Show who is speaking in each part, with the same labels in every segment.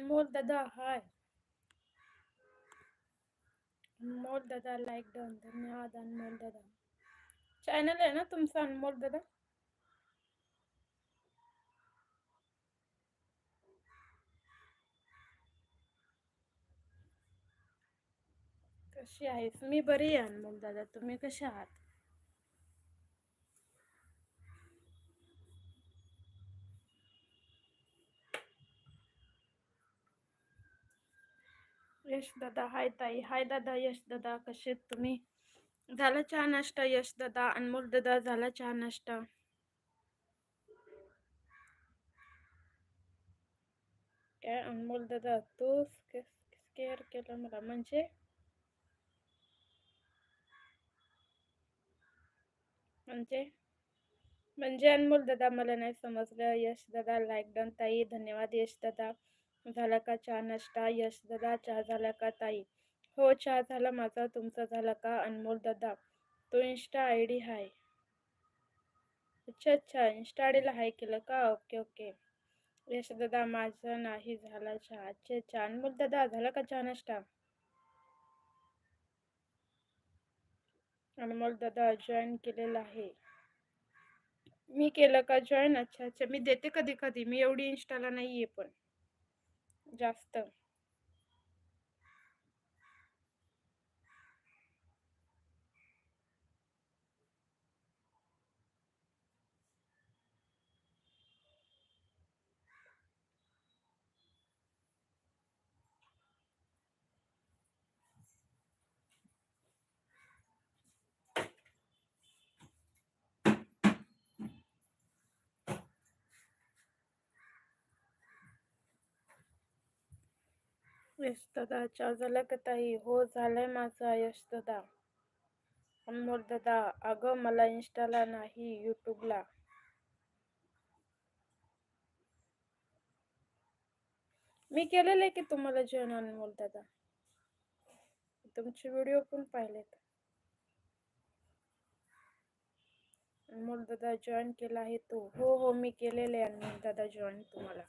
Speaker 1: अनमोल दादा हाय अनमोल दादा like done धन्यवाद अनमोल दादा चॅनल आहे ना तुमचा अनमोल दादा कशी आहेस मी बरी आहे अनमोल दादा तुम्ही कसे आहात यश दादा हाय ताई. हाय दादा यश दादा कसे तुम्ही? झाला चहा नाश्ता? यश दादा अनमोल दादा झाला चहा नाश्ता? काय अनमोल दादा तू स्केअर केलं मला. म्हणजे? म्हणजे? म्हणजे अनमोल दादा मला नाही समजलं. यश दादा लाईक डन ताई. धन्यवाद यश दादा. झाला का चहा नाश्ता? यश दादा चहा झाला का ताई? हो चहा झाला. माझा तुमचा झाला का? अनमोल दादा तो इन्स्टा आय डी हाय. अच्छा अच्छा. इन्स्टा आय डीला हाय केलं का? Okay okay. यश दादा माझा नाही झाला चहा. अच्छा अच्छा. अनमोल दादा झाला का चहा नाश्ता? अनमोल दादा जॉईन केलेला आहे. मी केलं का जॉईन अच्छा अच्छा. मी देते कधी कधी. मी एवढी इन्स्टाला नाही आहे पण. जास्त. यश दादा चहा का ताई हो झालाय माझा यश दादा अनमोल दादा अगं मला इन्स्टाला नाही यूट्यूबला मी केलेलं आहे की तुम्हाला जॉईन अनमोल दादा तुमचे व्हिडिओ पण पाहिलेत अनमोल दादा जॉईन केला आहे तो हो हो मी केलेले आहे अनमोल दादा जॉईन तुम्हाला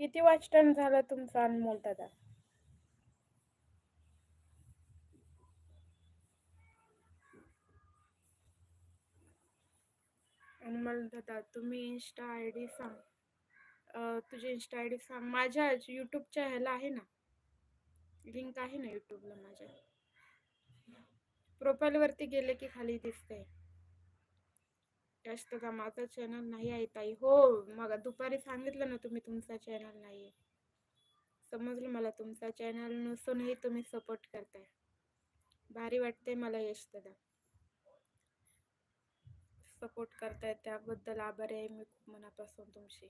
Speaker 1: किती वॉच टाइम झाला तुमचा अनमोल दादा अनमोल दादा तुम्ही इन्स्टा आय डी सांग. तुझी इन्स्टा आय डी सांग. माझ्या यूट्यूबच्या ह्याला आहे ना? लिंक आहे ना यूट्यूबला माझ्या? प्रोफाईलवरती गेले की खाली दिसते यश दादा माझा चॅनल नाही आहे ताई. हो मग दुपारी सांगितलं ना तुम्ही तुमचा चॅनल नाही आहे. समजलं मला तुमचा चॅनल नसूनही तुम्ही सपोर्ट करताय. भारी वाटते मला यश दादा. सपोर्ट करताय त्याबद्दल आभारी आहे मी खूप मनापासून तुमची.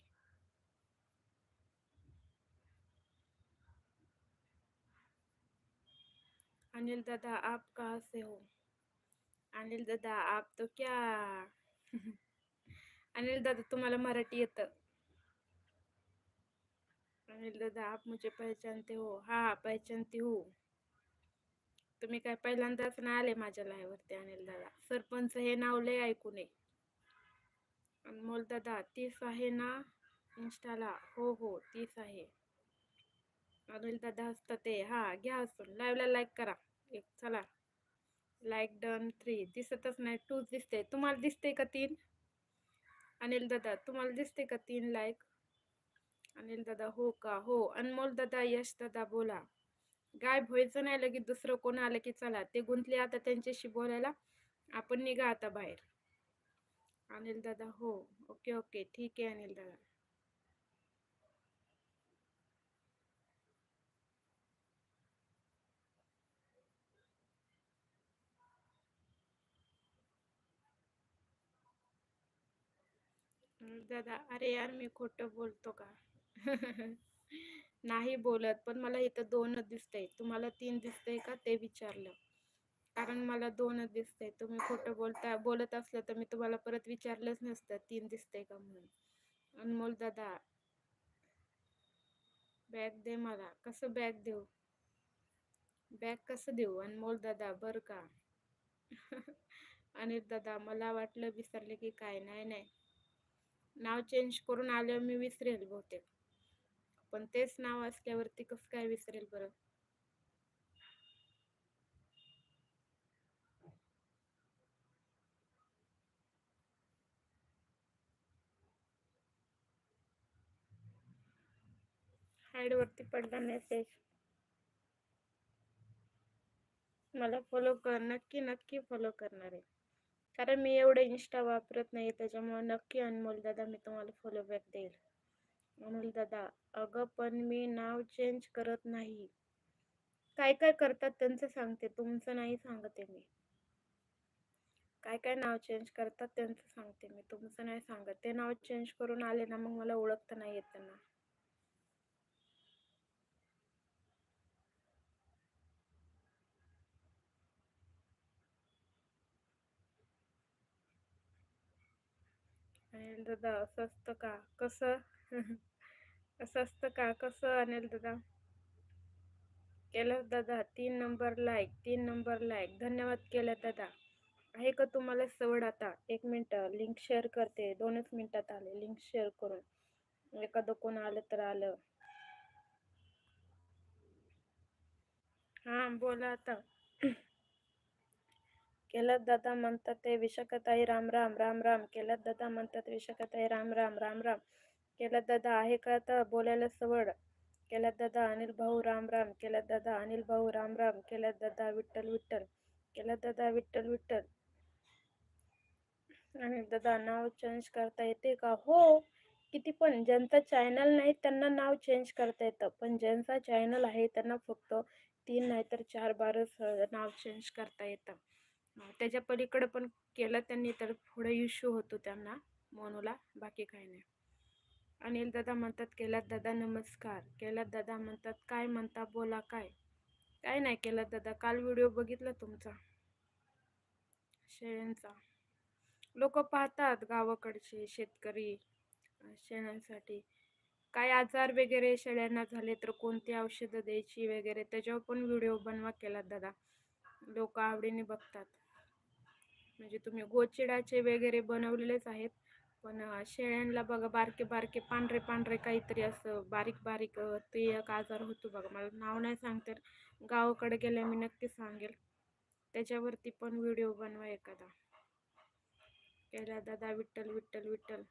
Speaker 1: अनिल दादा आप कहाँ से हो? अनिल दादा आप तो क्या अनिल दादा तुम्हाला मराठी येतं. अनिल दादा आप मुझे पहचानते हो. हा हा पहचानते हो. तुम्ही काय पहिल्यांदाच नाही आले माझ्या लाईव्हवरती अनिल दादा? सरपंच हे नाव लय ऐकू नये अनमोल दादा तीस आहे ना इन्स्टाला हो हो तीस आहे. अनिल दादा हसतात ते हा घ्या असून लाईव्हला लाईक करा. एक चला. लाईक डन थ्री दिसतच नाही. टूच दिसते. तुम्हाला दिसते का तीन? अनिल दादा तुम्हाला दिसते का तीन लाईक अनिल दादा हो का? हो. अनमोल दादा यश दादा बोला. गायब व्हायचं नाही लगेच दुसरं कोण आलं की चला. ते गुंतले आता त्यांच्याशी बोलायला. आपण निघा आता बाहेर. अनिल दादा हो. Okay okay. ठीक आहे अनिल दादा. दादा अरे यार मी खोटं बोलतो का? नाही बोलत पण मला इथं दोनच दिसतंय. तुम्हाला तीन दिसतंय का? ते विचारलं. कारण मला दोनच दिसतंय. तुम्ही खोटं बोलता बोलत असलं तर मी तुम्हाला परत विचारलंच नसतं तीन दिसतंय का म्हणून. अनमोल दादा बॅग दे मला. कसं बॅग देऊ? बॅग कसं देऊ अनमोल दादा? बरं का. अनिल दादा मला वाटलं विसरले की काय? नाही नाही. नाव चेंज करून आल्यावर मी विसरेल बहुतेक. पण तेच नाव असल्यावरती कसं काय विसरेल बरं? वरती पडला मेसेज मला फॉलो कर नक्की नक्की फॉलो करणार आहे. कारण मी एवढं इंस्टा वापरत नाही त्याच्यामुळे नक्की अनमोल दादा मी तुम्हाला फॉलोबॅक देईल. अनमोल दादा अगं पण मी नाव चेंज करत नाही. काय काय करतात त्यांचं सांगते तुमचं नाही सांगते मी. काय काय नाव चेंज करतात त्यांचं सांगते मी तुमचं नाही सांगत. ते नाव चेंज करून आले ना मग मला ओळखता नाही येत त्यांना. अनिल दादा असं असतं का? कसं? असं असतं का? कसं अनिल दादा? केलं दादा तीन नंबर लाईक तीन नंबर लाईक धन्यवाद केलं दादा. आहे का तुम्हाला सवड आता? एक मिनटं लिंक शेअर करते. दोनच मिनटात आले लिंक शेअर करून. एखादं कोण आलं तर आलं. हां बोला आता. केलत दादा म्हणतात ते विशाखताई राम राम राम राम. केलत दादा म्हणतात विशाखताई राम राम राम राम. केलत दादा आहे का तर बोलायला सवड. केलत दादा अनिल भाऊ राम राम. केलत दादा अनिल भाऊ राम राम. केलत दादा विठ्ठल विठ्ठल. केलत दादा विठ्ठल विठ्ठल. अनिल दादा नाव चेंज करता येते का? हो. किती पण. ज्यांचा चॅनल नाही त्यांना नाव चेंज करता येतं. पण ज्यांचा चॅनल आहे त्यांना फक्त तीन नाहीतर चार बारच नाव चेंज करता येतं. त्याच्या पलीकडं पण केलं त्यांनी तर थोडं इश्यू होतो त्यांना मोनूला बाकी काही नाही. अनिल दादा म्हणतात केलात दादा नमस्कार केलात दादा म्हणतात काय म्हणता बोला काय? काय नाही केलं दादा काल व्हिडिओ बघितला तुमचा? शेळ्यांचा. लोक पाहतात गावाकडचे शेतकरी शेळ्यांसाठी. काय आजार वगैरे शेळ्यांना झाले तर कोणती औषधं द्यायची वगैरे त्याच्यावर पण व्हिडिओ बनवा केलात दादा. लोक आवडीने बघतात. म्हणजे तुम्ही गोचिडाचे वगैरे बनवलेलेच आहेत. पण शेळ्यांना बघा बारके बारके पांढरे पांढरे काहीतरी असं बारीक बारीक ते एक आजार होतो बघा. मला नाव नाही सांगते गावाकडे गेल्या मी नक्की सांगेल. त्याच्यावरती पण व्हिडिओ बनवा एखादा. केला दादा विठ्ठल विठ्ठल विठ्ठल.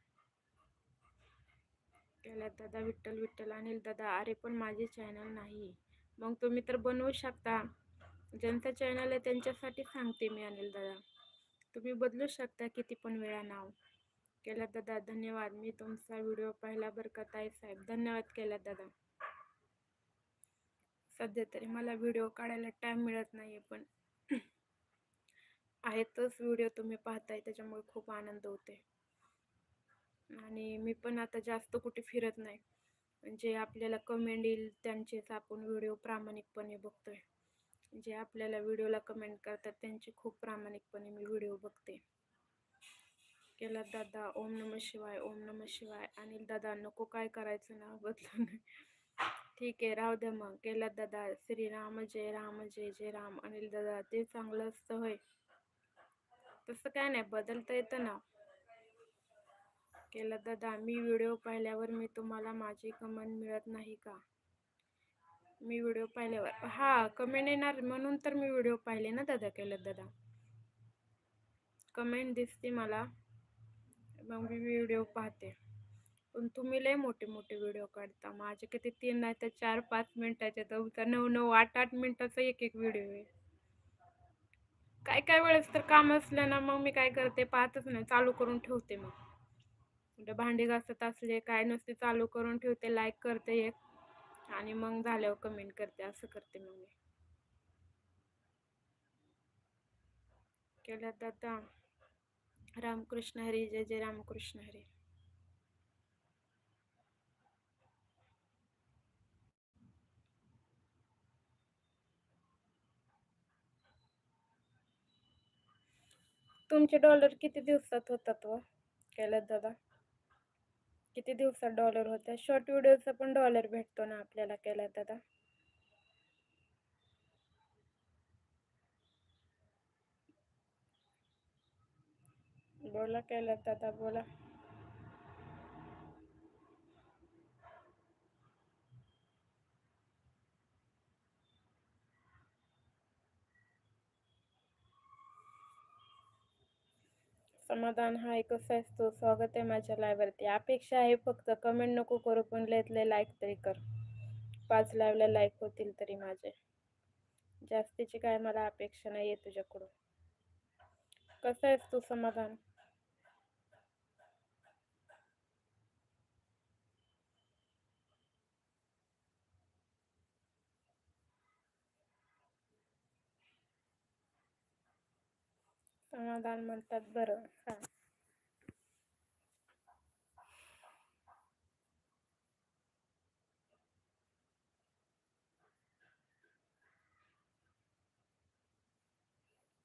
Speaker 1: केला दादा विठ्ठल विठ्ठल. अनिल दादा अरे पण माझे चॅनल नाही. मग तुम्ही तर बनवू शकता. ज्यांचा चॅनल आहे त्यांच्यासाठी सांगते मी अनिल दादा. तुम्ही बदलू शकता किती पण वेळा नाव. केला दादा धन्यवाद. मी तुमचा व्हिडिओ पाहिला बरं का ताई साहेब. धन्यवाद केला दादा. सध्या तरी मला व्हिडिओ काढायला टाईम मिळत नाही पण आहेतच व्हिडिओ तुम्ही पाहताय त्याच्यामुळे खूप आनंद होते आणि मी पण आता जास्त कुठे फिरत नाही. म्हणजे आपल्याला कमेंट येईल त्यांचेच आपण व्हिडिओ प्रामाणिकपणे बघतोय. जे आपल्याला व्हिडिओला कमेंट करतात त्यांची खूप प्रामाणिकपणे मी व्हिडिओ बघते. केला दादा ओम नम शिवाय ओम नम शिवाय. अनिल दादा नको काय करायचं ना बदलून. ठीक आहे राहू द्या मग. केला दादा श्रीराम जय राम जय जय राम. अनिल दादा ते चांगलं असतं होय. तसं काय नाही बदलता येतं ना. केला दादा मी व्हिडिओ पाहिल्यावर मी तुम्हाला माझी कमेंट मिळत नाही का? मी व्हिडिओ पाहिल्यावर. हा कमेंट येणार. म्हणून तर मी व्हिडिओ पाहिले ना दादा केलं दादा. कमेंट दिसते मला. मग मी व्हिडिओ पाहते. पण तुम्ही लय मोठे मोठे व्हिडिओ काढता. माझे किती तीन नाही तर चार पाच मिनिटाचे तर नऊ नऊ आठ आठ मिनिटाचा एक एक व्हिडिओ आहे. काय काय वेळेस तर काम असलं ना मग मी काय करते? पाहतच नाही. चालू करून ठेवते मग. भांडी घासत असले काय नसते चालू करून ठेवते. लाईक करते एक. आणि मग झाल्यावर कमेंट करते असं करते मग मी. केलं दादा रामकृष्ण हरी जय जय रामकृष्ण हरी. तुमचे डॉलर किती दिवसात होतात व? केलं दादा किती दिवसात डॉलर होतं शॉर्ट व्हिडिओचा पण डॉलर भेटतो ना आपल्याला केला दादा बोला केला दादा बोला. समाधान हा एकच असतो. तू स्वागत आहे माझ्या लाईव्हवरती अपेक्षा आहे फक्त कमेंट नको करू पण लेतले लाईक तरी कर. पाच लाईव्हला लाईक होतील तरी माझे. जास्तीची काय मला अपेक्षा नाही आहे तुझ्याकडून. कसं आहेस तू समाधान? समाधान म्हणतात. बरं सांग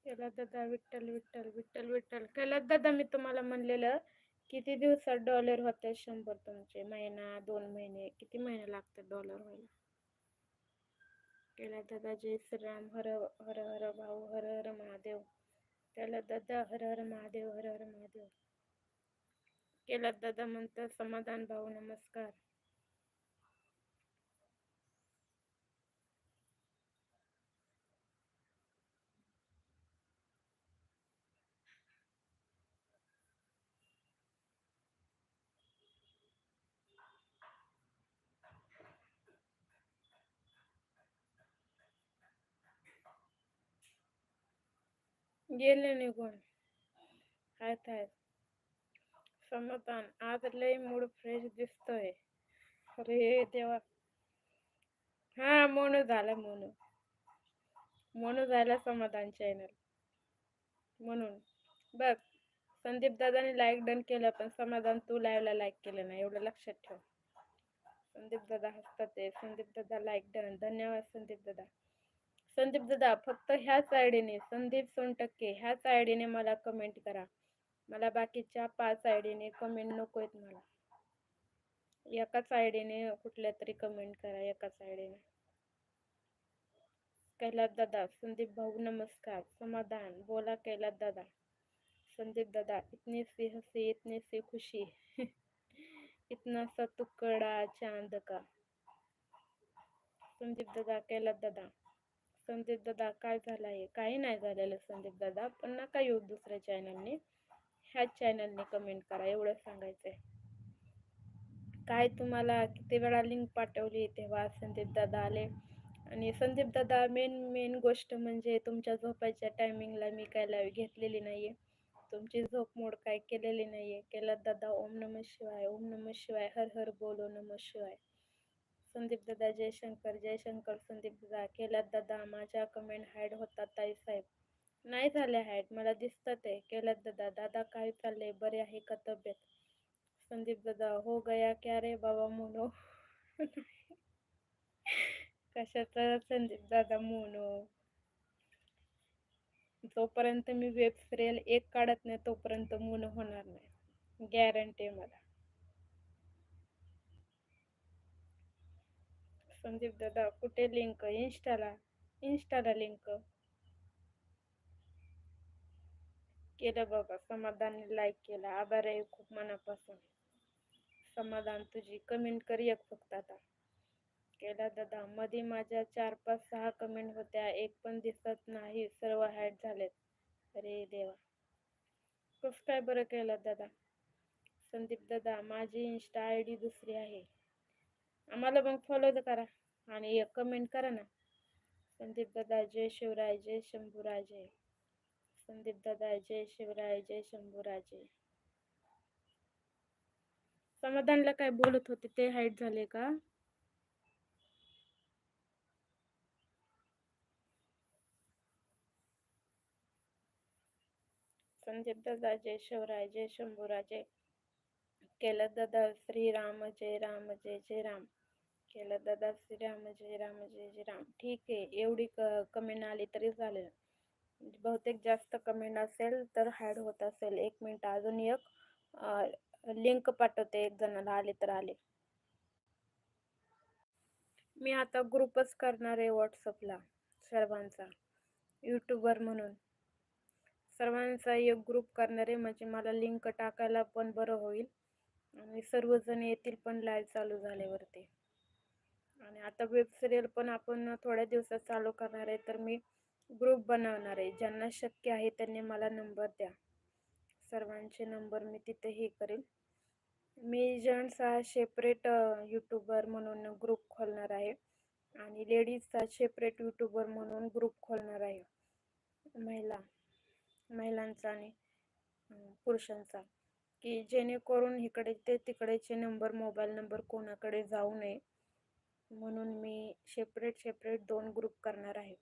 Speaker 1: केला दादा विठ्ठल विठ्ठल विठ्ठल विठ्ठल. कैलास दादा मी तुम्हाला म्हणलेलं किती दिवसात डॉलर होते शंभर तुमचे? महिना दोन महिने किती महिने लागतात डॉलर व्हायला? केला दादा जय श्रीराम. हर हर हर भाऊ हर हर महादेव. त्याला दादा हर हर महादेव हर हर महादेव. केला दादा म्हणतात समाधान भाऊ नमस्कार. गेले निघून आहेत आहेत समाधान आज लय मूड फ्रेश दिसतोय अरे देवा हा मोनू झालं मोनू मोनू झाला समाधान चॅनल म्हणून बघ संदीप दादाने लाईक डन केलं पण समाधान तू लाईव्हला लाईक केलं नाही एवढं लक्षात ठेव संदीप दादा हसतात ते संदीप दादा लाईक डन धन्यवाद संदीप दादा संदीप दादा फक्त ह्याच आयडीने संदीप सोनटक्के ह्याच आयडीने मला कमेंट करा. मला बाकीच्या पाच आयडीने कमेंट नको आहेत मला. एकाच आयडीने कुठल्या तरी कमेंट करा एकाच आयडीने. कैलास दादा संदीप भाऊ नमस्कार. समाधान. बोला कैलास दादा. संदीप दादा इतनी सी हसे इतनी सी खुशी. इतना सा तुकडा चांद का. संदीप दादा कैलास दादा. संदीप दादा काय झालं आहे? काही नाही झालेलं संदीप दादा. पण नका येऊ दुसऱ्या चॅनलने ह्याच चॅनलने कमेंट करा. एवढं सांगायचं आहे काय तुम्हाला किती वेळा लिंक पाठवली तेव्हा संदीप दादा आले? आणि संदीप दादा मेन मेन गोष्ट म्हणजे तुमच्या झोपायच्या टायमिंगला मी काय लाईव्ह घेतलेली नाही आहे तुमची झोप मोड काय केलेली नाही आहे केला दादा ओम नम शिवाय ओम नम शिवाय हर हर बोलो नम शिवाय. संदीप दादा जयशंकर जयशंकर संदीप दादा केलात दादा माझ्या कमेंट हाईड होतात ताई साहेब. नाही झाले हाईड मला दिसतात आहे. केलात दादा दादा काय चाललंय? बरे आहे का तब्येत? संदीप दादा हो गया क्या रे बाबा मोनो? कशाचा संदीप दादा मोनो? जोपर्यंत मी वेब सिरियल एक काढत नाही तोपर्यंत मोनो होणार नाही. गॅरंटी मला. संदीप दादा कुठे लिंक इन्स्टाला इन्स्टाला लिंक केलं बघा समाधानने लाईक केला. आभार आहे खूप मनापासून. समाधान तुझी. कमेंट कर एक फक्त आता. केला दादा मध्ये माझ्या चार पाच सहा कमेंट होत्या. एक पण दिसत नाही. सर्व हॅड झालेत. अरे देवा. कस काय बरं केलं दादा. संदीप दादा माझी इन्स्टा आय डी दुसरी आहे. आम्हाला मग फॉलो करा आणि एक कमेंट करा ना. संदीप दादा जय शिवराय जय शंभूराजे संदीप दादा जय शिवराय जय शंभूराजे समाधानला काय बोलत होते ते हाईट झाले का? संदीप दादा जय शिवराय जय शंभूराजे केलं दादा श्रीराम जय राम जय जय राम. केलं दादा श्रीराम जय राम जय जय राम. ठीक आहे एवढी क कमेंट आली तरी चालेल. बहुतेक जास्त कमेंट असेल तर हॅड होत असेल. एक मिनिट अजून एक. लिंक पाठवते एक जणाला आले तर आले. मी आता ग्रुपच करणार आहे व्हॉट्सअपला सर्वांचा. यूट्यूबर म्हणून. सर्वांचा एक ग्रुप करणार आहे म्हणजे मला लिंक टाकायला पण बरं होईल. आणि सर्वजण येतील पण लाईव्ह चालू झाल्यावरती. आणि आता वेब सिरियल पण आपण थोड्या दिवसात चालू करणार आहे तर मी ग्रुप बनवणार आहे. ज्यांना शक्य आहे त्यांनी मला नंबर द्या. सर्वांचे नंबर मी तिथे हे करेल. मी जेंट्सचा सेपरेट यूट्यूबर म्हणून ग्रुप खोलणार आहे. आणि लेडीजचा सेपरेट यूट्यूबर म्हणून ग्रुप खोलणार आहे. महिला महिलांचा आणि पुरुषांचा. की जेणेकरून इकडे ते तिकडेचे नंबर मोबाईल नंबर कोणाकडे जाऊ नये. म्हणून मी सेपरेट सेपरेट दोन ग्रुप करणार आहे.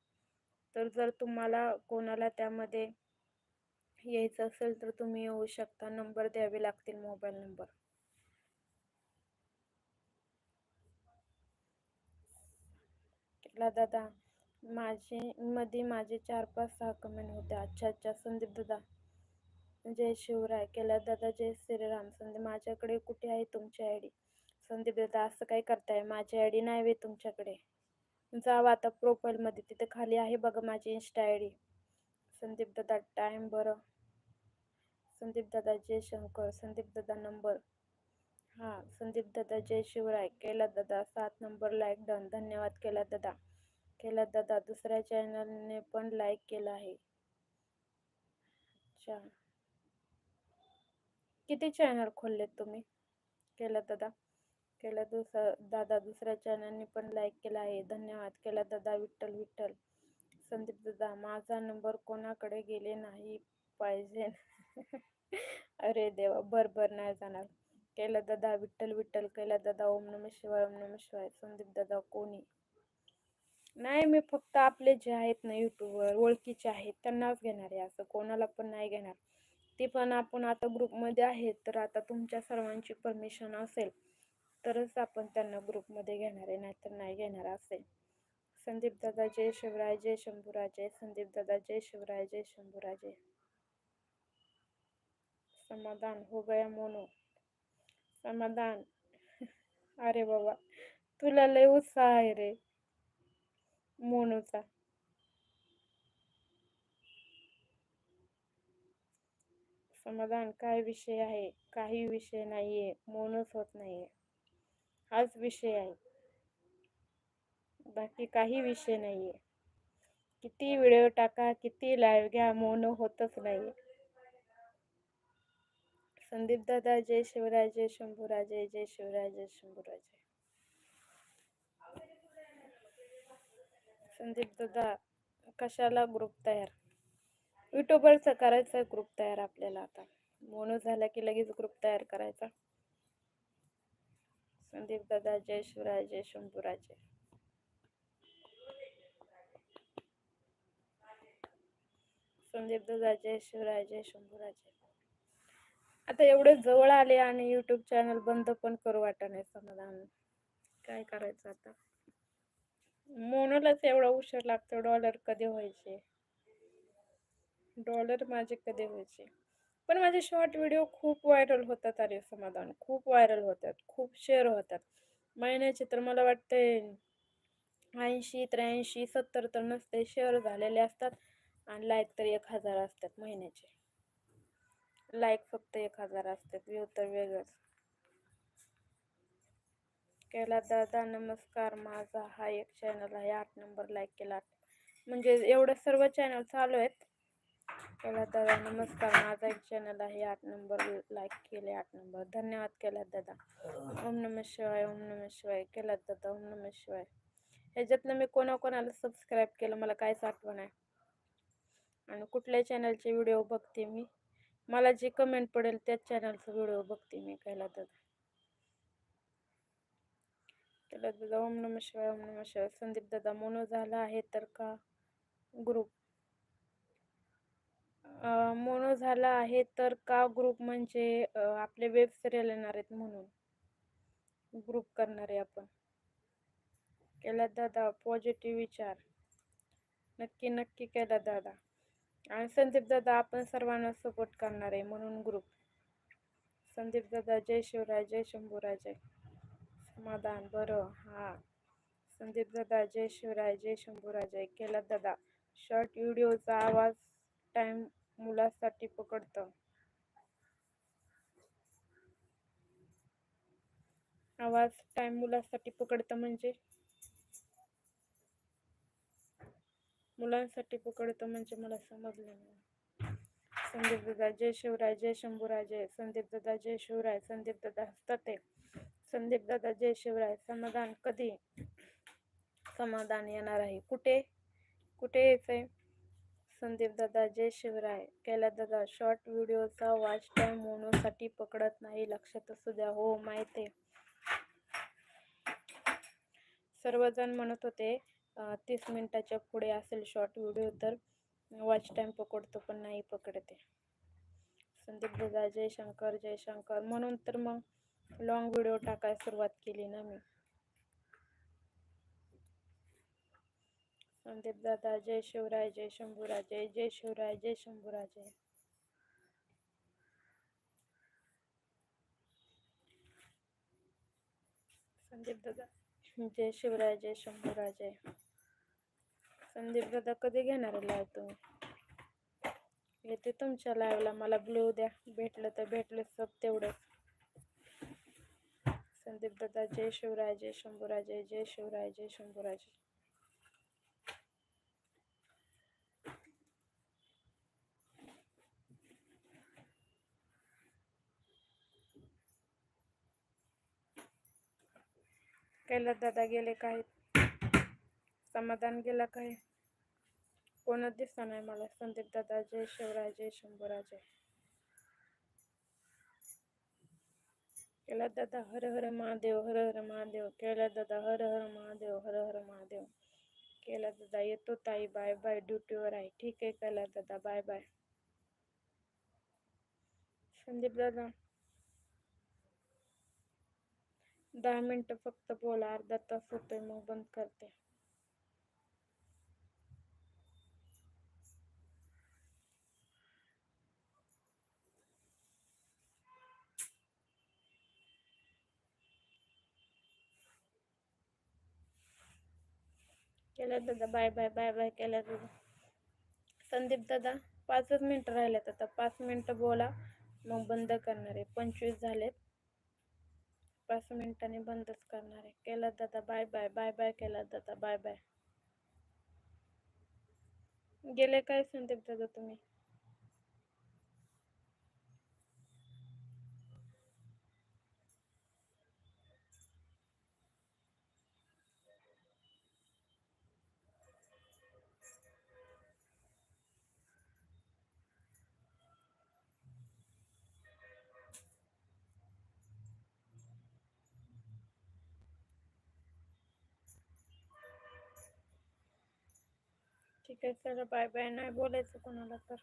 Speaker 1: तर जर तुम्हाला कोणाला त्यामध्ये यायचं असेल तर तुम्ही येऊ शकता. नंबर द्यावे लागतील मोबाईल नंबर. दादा माझे मध्ये माझे चार पाच सहा कमेंट होते. अच्छा अच्छा संदीप दादा. जय शिवराय केला दादा जय श्रीराम. संदीप माझ्याकडे कुठे आहे तुमची आय डी? संदीप दादा असं काय करताय? माझी आय डी नाही वे तुमच्याकडे? जावं आता प्रोफाईलमध्ये तिथे खाली आहे बघा माझी इन्स्टा आय डी. संदीप दादा टाईम बरं. संदीप दादा जय शंकर. संदीप दादा नंबर. हां संदीप दादा जय शिवराय. केला दादा सात नंबर लाईक डन धन्यवाद केला दादा. केला दादा दुसऱ्या चॅनलने पण लाईक केला आहे. अच्छा. किती चॅनल खोललेत तुम्ही? केला दादा. केला दुसरा दादा दुसऱ्या चॅनलने पण लाईक केला आहे. धन्यवाद. केला दादा विठ्ठल विठ्ठल. संदीप दादा माझा नंबर कोणाकडे गेले नाही पाहिजे. अरे देवा बर बर नाही जाणार. केला दादा विठ्ठल विठ्ठल. केला दादा ओम नम शिवाय ओम नम शिवाय. संदीप दादा कोणी? नाही मी फक्त आपले जे आहेत ना युट्यूबवर ओळखीचे आहेत. त्यांनाच घेणार आहे असं. कोणाला पण नाही घेणार. ते पण आपण आता ग्रुपमध्ये आहेत तर आता तुमच्या सर्वांची परमिशन असेल तरच आपण त्यांना ग्रुपमध्ये घेणार आहे नाहीतर नाही घेणार असेल. संदीप दादा जय शिवराय जय शंभूराजे संदीप दादा जय शिवराय जय शंभूराजे. समाधान हो गया मोनो. समाधान. अरे बाबा तुला लय उत्साह आहे रे मोनूचा. समाधान काय विषय आहे? काही विषय नाहीये. मौनच होत नाहीये. हाच विषय आहे. बाकी काही विषय नाहीये. किती व्हिडिओ टाका किती लाईव्ह घ्या मौन होतच नाही संदीप दादा जय शिवराय जय शंभूराजे जय शिवराय जय शंभूराजे संदीप दादा कशाला ग्रुप तयार? युट्यूबरचा करायचा ग्रुप तयार आपल्याला आता. मोनो झाला की लगेच ग्रुप तयार करायचा. संदीप दादा जय शिवराय जय शंभूराजे. संदीप दादा जय शिवराय जय शंभूराजे. आता एवढे जवळ आले आणि युट्यूब चॅनल बंद पण करू वाटत नाही समाधान. काय करायचं आता? मोनोलाच एवढा उशीर लागतो डॉलर कधी व्हायचे? डॉलर माझे कधी व्हायचे? पण माझे शॉर्ट व्हिडिओ खूप व्हायरल होतात अरे समाधान. खूप व्हायरल होतात. खूप शेअर होतात. महिन्याचे तर मला वाटते ऐंशी त्र्याऐंशी सत्तर तर नसते शेअर झालेले असतात आणि लाईक तर एक हजार असतात महिन्याचे. लाईक फक्त एक हजार असतात. व्ह्यू तर वेगळंच. केला दादा नमस्कार. माझा हा एक चॅनल आहे. आठ नंबर लाईक केला. म्हणजे एवढं सर्व चॅनल चालू आहेत. केला दादा. नमस्कार. माझा एक चॅनल आहे. आठ नंबर लाईक केले आठ नंबर धन्यवाद केला दादा. ओम नम शिवाय ओम नम शिवाय. केला दादा ओम नम शिवाय. ह्याच्यातनं मी कोणाकोणाला सबस्क्राईब केलं मला काहीच आठवण आहे आणि कुठल्या चॅनलचे व्हिडिओ बघते मी मला जे कमेंट पडेल त्याच चॅनलचा व्हिडिओ बघते मी केला दादा. केला दादा. ओम नम शिवाय ओम नम शिवाय. संदीप दादा मोनो झाला आहे तर का? ग्रुप मोनो झाला आहे तर का ग्रुप म्हणजे आपले वेब सिरियल येणार आहेत म्हणून? ग्रुप करणार आहे आपण. केला दादा पॉझिटिव्ह विचार. नक्की नक्की केला दादा. आणि संदीप दादा आपण सर्वांना सपोर्ट करणार आहे म्हणून ग्रुप संदीप दादा जय शिवराय जय शंभूराजय समाधान बरं हां. संदीप दादा जय शिवराय जय शंभूराजय केला दादा. शॉर्ट व्हिडिओचा आवाज टाईम मुलासाठी पकडतं. आवाज टाइम मुलासाठी पकडतं म्हणजे? मुलांसाठी पकडतं म्हणजे मला समजलं नाही. संदीप दादा जय शिवराय जय शंभूराय जय संदीप दादा जय शिवराय संदीप दादा हसतात संदीप दादा जय शिवराय समाधान कधी? समाधान येणार आहे. कुठे? कुठे यायचंय? संदीप दादा जय शिवराय. केला दादा शॉर्ट व्हिडिओचा वॉच टाईम मोनोसाठी पकडत नाही लक्षात असू द्या. हो माहिती आहे. सर्वजण म्हणत होते तीस मिनिटाच्या पुढे असेल शॉर्ट व्हिडिओ तर वॉच टाईम पकडतो पण नाही पकडते. संदीप दादा जयशंकर जयशंकर म्हणून तर मग लॉंग व्हिडिओ टाकायला सुरुवात केली ना मी. संदीप दादा जय शिवराय जय शंभूराजे जय शिवराय जय शंभूराजे. संदीप दादा जय शिवराय जय शंभूराजे. संदीप दादा कधी घेणार लाईव्ह तुम्ही? येते तुमच्या लाईव्हला मला ब्लू द्या. भेटलं तर भेटलं सब तेवढंच. संदीप दादा जय शिवराय जय शंभूराजे जय शिवराय जय शंभूराजे. कैलास दादा गेले काय समाधान गेला काय कोणच दिसता नाही मला. संदीप दादा जय शिवराय जय शंभूराजे. कैलास दादा हर हर महादेव हर हर महादेव. कैलास दादा हर हर महादेव हर हर महादेव. कैलास दादा येतो ताई बाय बाय. ड्युटीवर आहे. ठीक आहे कैलास दादा बाय बाय. संदीप दादा दहा मिनटं फक्त बोला अर्धा तास होतोय मग बंद करते. केलं दादा बाय बाय बाय बाय केलं दादा. संदीप दादा पाचच मिनटं राहिल्यात आता. पाच मिनटं बोला मग बंद करणार आहे. पंचवीस झालेत. पाच मिनिटांनी बंदच करणार आहे. केला दादा बाय बाय बाय बाय केला दादा बाय बाय गेले काय संदीप दादा तुम्ही? ठीक आहे चला बाय बाय नाही बोलायचं कोणाला तर.